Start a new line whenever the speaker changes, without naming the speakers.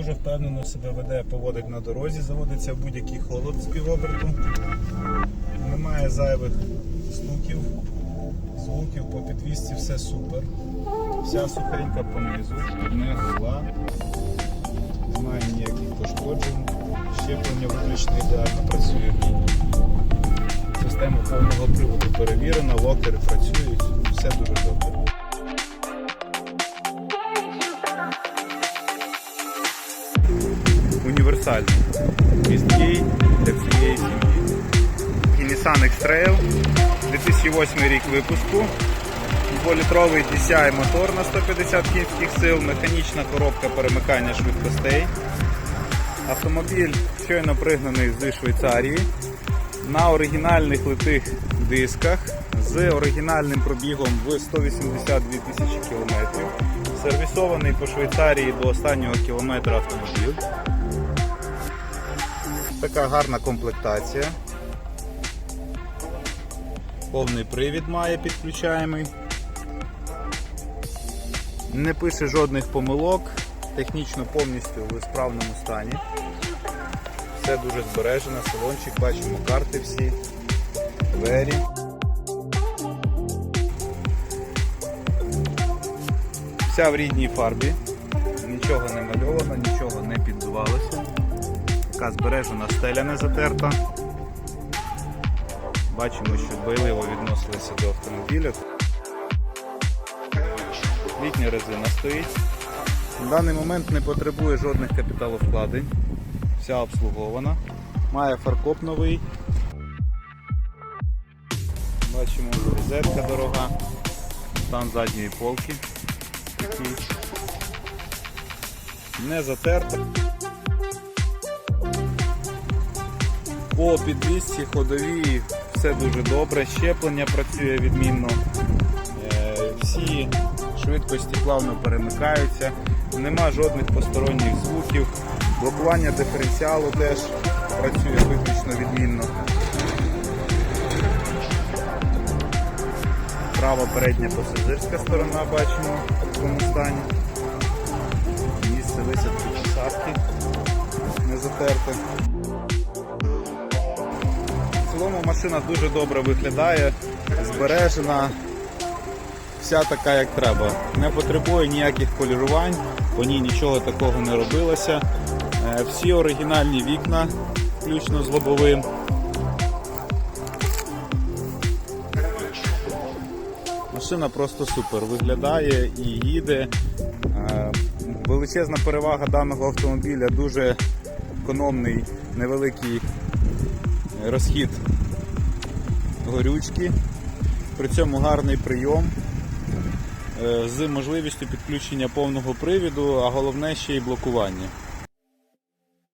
дуже впевнено себе веде, поводить на дорозі, заводиться будь-який холод з півоберту. Немає зайвих стуків, звуків по підвісці, все супер. Вся сухенька понизу, не гула, немає ніяких пошкоджень. Щеплення виключно ідеально працює. Система повного приводу перевірена, локери працюють, все дуже добре. Універсальний. Місткий для всієї сім'ї. І Nissan X-Trail, 2008 рік випуску. 2-літровий DCI мотор на 150 кінських сил, механічна коробка перемикання швидкостей. Автомобіль щойно пригнаний з Швейцарії на оригінальних литих дисках з оригінальним пробігом в 182 тисячі кілометрів. Сервісований по Швейцарії до останнього кілометра автомобіль. Така гарна комплектація. Повний привід має підключаємий. Не пише жодних помилок, технічно повністю в справному стані. Все дуже збережено, салончик, бачимо карти всі, двері. Вся в рідній фарбі, нічого не мальовано, нічого не підбивалося. Така збережена стеля не затерта. Бачимо, що дбайливо відносилися до автомобіля. Літня резина стоїть. В даний момент не потребує жодних капіталовкладень. Вся обслугована. Має фаркоп новий. Бачимо розетка дорога, стан задньої полки. Не затерта. По підвісці ходовій все дуже добре, щеплення працює відмінно. Е, Всі швидкості плавно перемикаються, нема жодних посторонніх звуків. Блокування диференціалу теж працює виключно відмінно. Права передня пасажирська сторона бачимо в такому стані. Місце висадки посадки не затерте. Цілому машина дуже добре виглядає, збережена, вся така як треба. Не потребує ніяких полірувань, по ній нічого такого не робилося. Е, Всі оригінальні вікна, включно з лобовим. Машина просто супер виглядає і їде. Е, Величезна перевага даного автомобіля, дуже економний, невеликий розхід горючки. При цьому гарний прийом е, з можливістю підключення повного привіду, а головне ще й блокування.